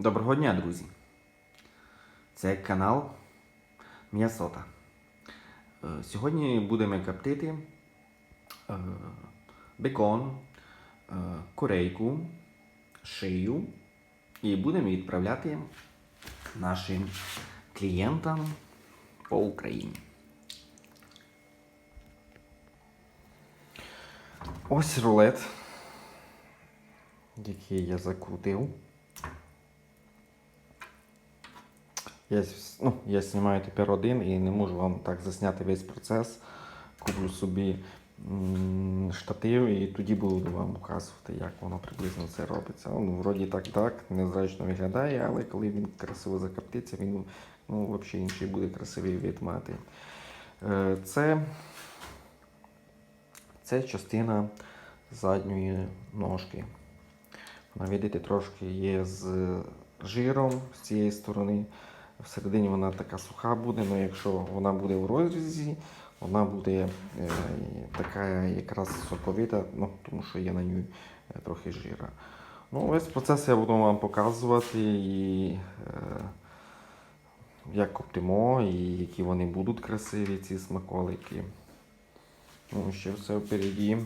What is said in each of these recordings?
Доброго дня, друзі! Це канал М'ясота. Е, Сьогодні будемо коптити е, бекон, е, курейку, шию і будемо відправляти нашим клієнтам по Україні. Ось рулет, який я закрутив. Я, ну, я знімаю тепер один і не можу вам так засняти весь процес. Куплю собі штатив і тоді буду вам показувати, як воно приблизно це робиться. Ну, вроді так так, незручно виглядає, але коли він красиво закоптиться, він ну, взагалі інший буде красивий вид мати. Е, Це, це частина задньої ножки. Вона, видите, трошки є з жиром з цієї сторони. Всередині вона така суха буде, але якщо вона буде в розрізі, вона буде е, така якраз соковита, ну, тому що є на ній е, трохи жира. Ну, весь процес я буду вам показувати, і, е, як коптимо, і які вони будуть красиві, ці смаколики. Ну, ще все впереді.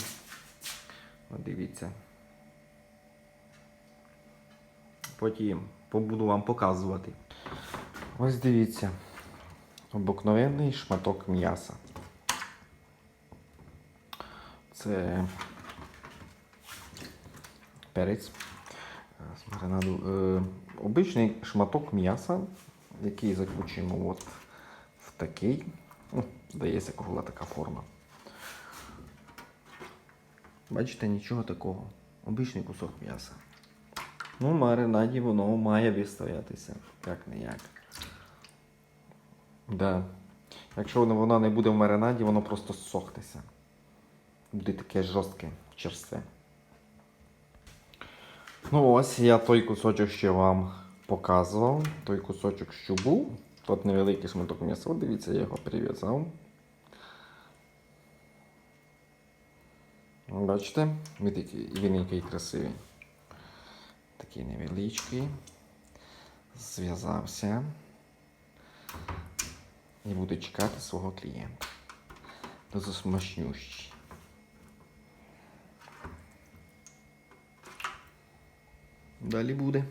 Дивіться. Потім буду вам показувати. Ось дивіться. Обикновенний шматок м'яса. Це перець маринаду. Е, обичний шматок м'яса, який закручуємо от в такий. Ну, здається, кругла така форма. Бачите, нічого такого. Обичний кусок м'яса. Ну, в маринаді воно має вистоятися, як не як. Да. Якщо воно- не буде в маринаді, воно просто сохнеться. Буде таке жорстке, черстве. Ну ось я той кусочок ще вам показував. Той кусочок, що був. Тут невеликий шматок м'яса. Дивіться, я його прив'язав. Бачите? Він який красивий. Такий невеличкий. Зв'язався. І буду чекати свого клієнта. Дуже смачнющий. Далі буде.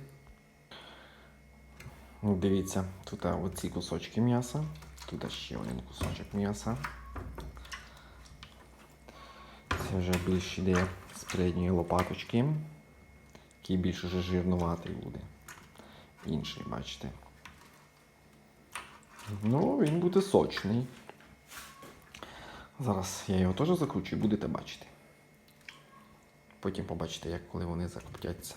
Ну, Дивіться, тут оці кусочки м'яса. Тут ще один кусочок м'яса. Це вже більш йде з передньої лопаточки. Який більш уже жирнуватий буде. Інший, бачите. Ну, він буде сочний. Зараз я його теж закручу і будете бачити. Потім побачите, як коли вони закоптяться.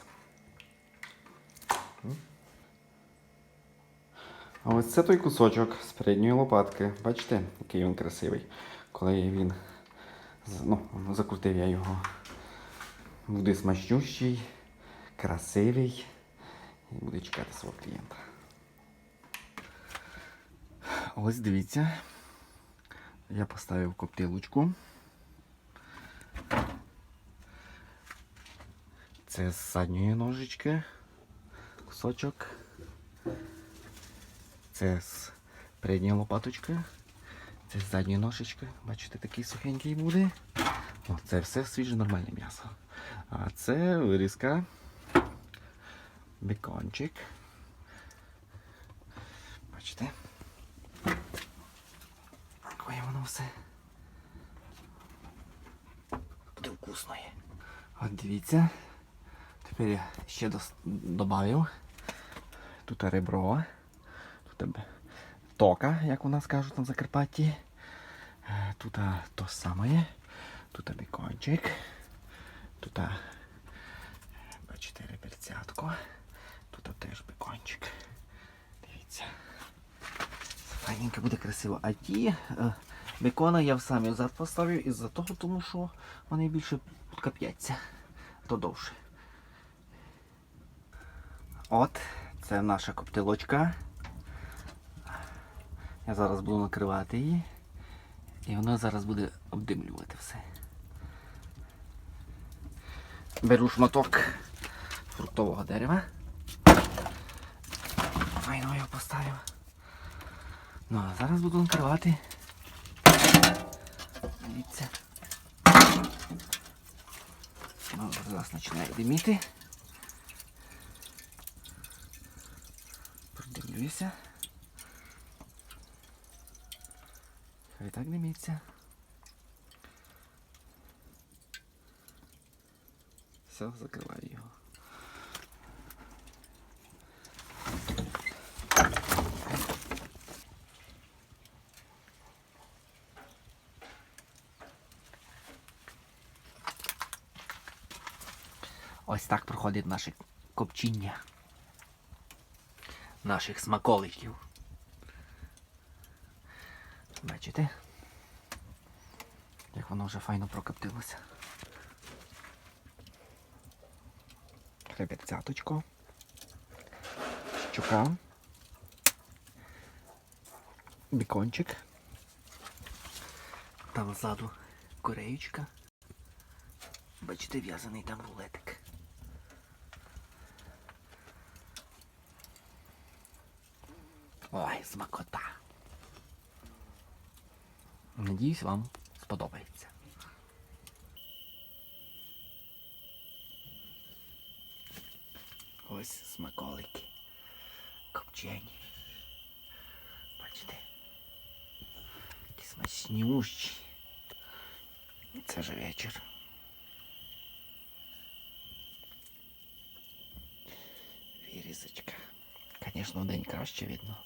А ось це той кусочок з передньої лопатки. Бачите, який він красивий. Коли він ну, закрутив я його. Буде смачнющий, красивий і буде чекати свого клієнта. Ось дивіться. Я поставив коптилочку. Це з задньої ножички кусочок. Це з передньої лопаточки. Це з задньої ножички. Бачите, такий сухенький буде. О, це все свіже нормальне м'ясо. А це вирізка. Бекончик. Бачите? Таке воно все. Буде вкусно є. От дивіться. Тепер я ще добавив. Тут ребро. Тут тока, як у нас кажуть на Закарпатті. Е, Тут то саме. Тут бекончик. Тут бачите реберцятко. Бекончик. Дивіться. Файненько буде красиво. А ті е, бекона я в самі взад поставив із-за того, тому що вони більше кап'яться, то довше. От, це наша коптилочка. Я зараз буду накривати її. І воно зараз буде обдимлювати все. Беру шматок фруктового дерева. Його поставив. Ну, а зараз буду накривати. Дивіться. Ну, зараз починає диміти. Продивлюся. Хай так диміться. Все, закриваю його. Ось так проходить наше копчіння наших смаколиків. Бачите? Як воно вже файно прокоптилося. Хребетцяточко. Щука. Бікончик. Там ззаду кореєчка. Бачите, в'язаний там рулетик. Ой, смакота. Надіюсь, вам сподобається. Ось смаколики. Копчені. Бачите? Які смачнющі. Це ж вечір. Вірізочка. Звісно, день краще видно.